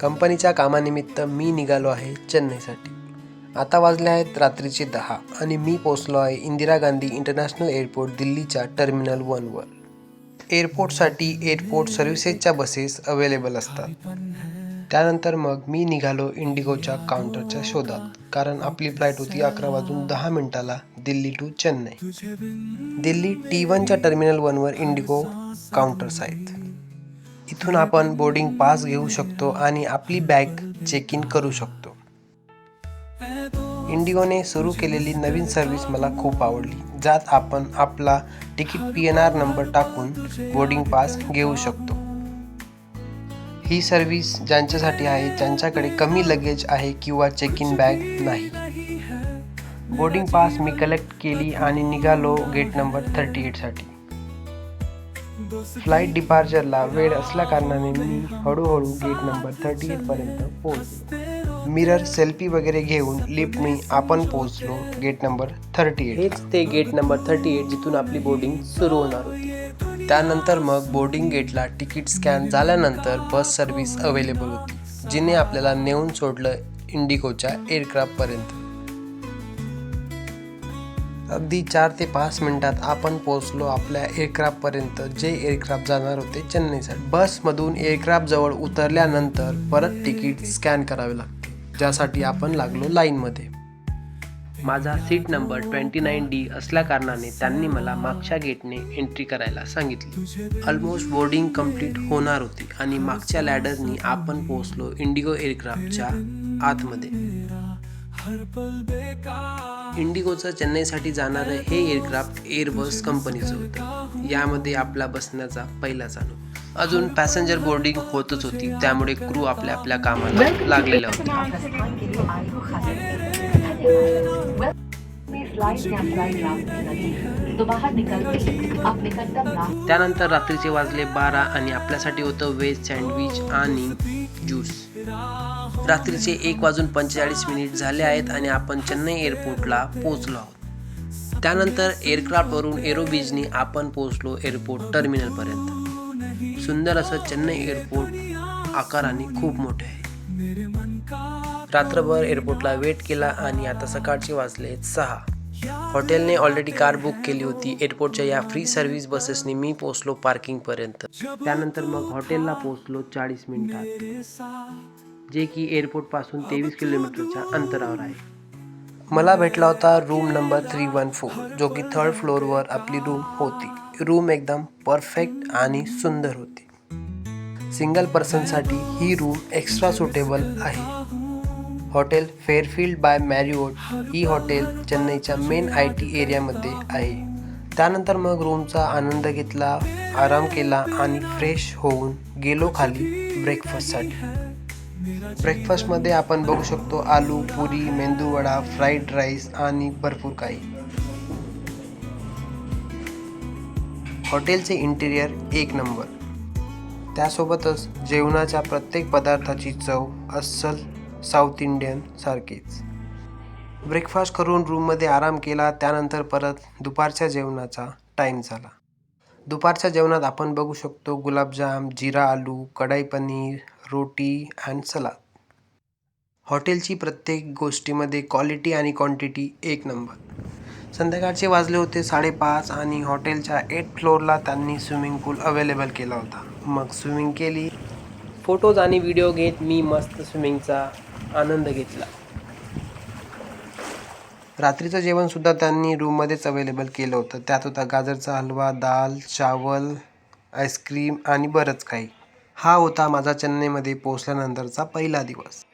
कंपनीच्या कामानिमित्त मी निघालो आहे चेन्नईसाठी. आता वाजले आहेत रात्रीचे दहा आणि मी पोचलो आहे इंदिरा गांधी इंटरनॅशनल एअरपोर्ट दिल्लीच्या टर्मिनल वनवर एअरपोर्टसाठी एअरपोर्ट सर्व्हिसेसच्या बसेस अवेलेबल असतात. त्यानंतर मग मी निघालो इंडिगोच्या काउंटरच्या शोधात कारण आपली फ्लाईट होती अकरा वाजून दहा मिनिटाला दिल्ली टू चेन्नई. दिल्ली टी वनच्या टर्मिनल वनवर इंडिगो काउंटर्स आहेत. इथून आपण बोर्डिंग पास घेऊ शकतो आणि आपली बॅग चेक इन करू शकतो. इंडिगोने सुरू केलेली नवीन सर्व्हिस मला खूप आवडली ज्यात आपण आपला ticket P N R number टाकून बोर्डिंग पास घेऊ शकतो. ही सर्व्हिस ज्यांच्यासाठी आहे ज्यांच्याकडे कमी लगेज आहे किंवा चेक इन बॅग नाही. बोर्डिंग पास मी कलेक्ट केली आणि निघालो गेट नंबर थर्टी एटसाठी फ्लाईट डिपार्चरला वेळ असल्याकारणाने मी हळूहळू गेट नंबर थर्टी एटपर्यंत पोहोचलो. मिरर सेल्फी वगैरे घेऊन लिफ्टनी आपण पोहोचलो गेट नंबर थर्टी एट हेच ते गेट नंबर थर्टी एट जिथून आपली बोर्डिंग सुरू होणार होती. त्यानंतर मग बोर्डिंग गेटला तिकीट स्कॅन झाल्यानंतर बस सर्व्हिस अवेलेबल होती जिने आपल्याला नेऊन सोडलं इंडिगोच्या एअरक्राफ्टपर्यंत अगदी चार ते पाच मिनिटात आपण पोहोचलो आपल्या एअरक्राफ्टपर्यंत. जे एअरक्राफ्ट जाणार होते चेन्नईसाठी बसमधून एअरक्राफ्टजवळ उतरल्यानंतर परत तिकीट स्कॅन करावे लागते ज्यासाठी आपण लागलो लाईनमध्ये. माझा seat number twenty nine D असल्याकारणाने त्यांनी मला मागच्या गेटने एंट्री करायला सांगितली. ऑलमोस्ट बोर्डिंग कंप्लीट होणार होती आणि मागच्या लॅडरनी आपण पोहोचलो इंडिगो एअरक्राफ्टच्या आतमध्ये. इंडिगोचं चेन्नईसाठी जाणारं हे एअरक्राफ्ट एअरबस कंपनीचं होतं. यामध्ये आपला बसण्याचा पहिलाच अनुभव अजून पॅसेंजर बोर्डिंग होतच होती. त्यामुळे क्रू आपल्या आपल्या कामाला लागलेला होता. त्यानंतर रात्रीचे वाजले बारा आणि आपल्यासाठी होतं व्हेज सँडविच आणि ज्यूस. रात्रीचे एक वाजून पंचेचाळीस मिनिट झाले आहेत आणि आपण चेन्नई एअरपोर्टला पोहोचलो आहोत. त्यानंतर एअरक्राफ्टवरून एरोबीजनी आपण पोहोचलो एअरपोर्ट टर्मिनलपर्यंत. सुंदर असं चेन्नई एअरपोर्ट आकाराने खूप मोठे आहे. रात्रभर एअरपोर्टला वेट केला आणि आता सकाळचे वाजले सहा. हॉटेलने ऑलरेडी कार बुक केली होती. एअरपोर्टच्या या फ्री सर्व्हिस बसेसनी मी पोहोचलो पार्किंगपर्यंत. त्यानंतर मग हॉटेलला पोहोचलो चाळीस मिनिटात. जे की एअरपोर्टपासून तेवीस किलोमीटरच्या अंतरावर आहे. मला भेटला होता room number three one four जो की थर्ड फ्लोअरवर आपली रूम होती. रूम एकदम परफेक्ट आणि सुंदर होती. सिंगल पर्सनसाठी ही रूम एक्स्ट्रा सुटेबल आहे. हॉटेल फेअरफिल्ड बाय मॅरिओट ही हॉटेल चेन्नईच्या मेन आय टी एरियामध्ये आहे. त्यानंतर मग रूमचा आनंद घेतला आराम केला आणि फ्रेश होऊन गेलो खाली ब्रेकफास्टसाठी ब्रेकफास्टमध्ये आपण बघू शकतो आलू पुरी मेंदूवडा फ्राईड राईस आणि भरपूर काही. हॉटेलचे इंटेरियर एक नंबर. त्यासोबतच जेवणाच्या प्रत्येक पदार्थाची चव अस्सल साऊथ इंडियन सारखीच. ब्रेकफास्ट करून रूममध्ये आराम केला त्यानंतर परत दुपारच्या जेवणाचा टाईम झाला. दुपारच्या जेवणात आपण बघू शकतो गुलाबजाम जिरा आलू कढाई पनीर रोटी अँड सलाद हॉटेलची प्रत्येक गोष्टीमध्ये क्वालिटी आणि क्वांटिटी एक नंबर संध्याकाळचे वाजले होते साडेपाच आणि हॉटेलच्या एट फ्लोअरला त्यांनी स्विमिंग पूल अवेलेबल केला होता. मग स्विमिंग केली. फोटोज आणि व्हिडिओ घेत मी मस्त स्विमिंगचा आनंद घेतला. रात्रीचं जेवणसुद्धा त्यांनी रूममध्येच अवेलेबल केलं होतं. त्यात होता गाजरचा हलवा दाल चावल आईस्क्रीम आणि बरंच काही. हा होता माझा चेन्नईमध्ये पोहोचल्यानंतरचा पहिला दिवस.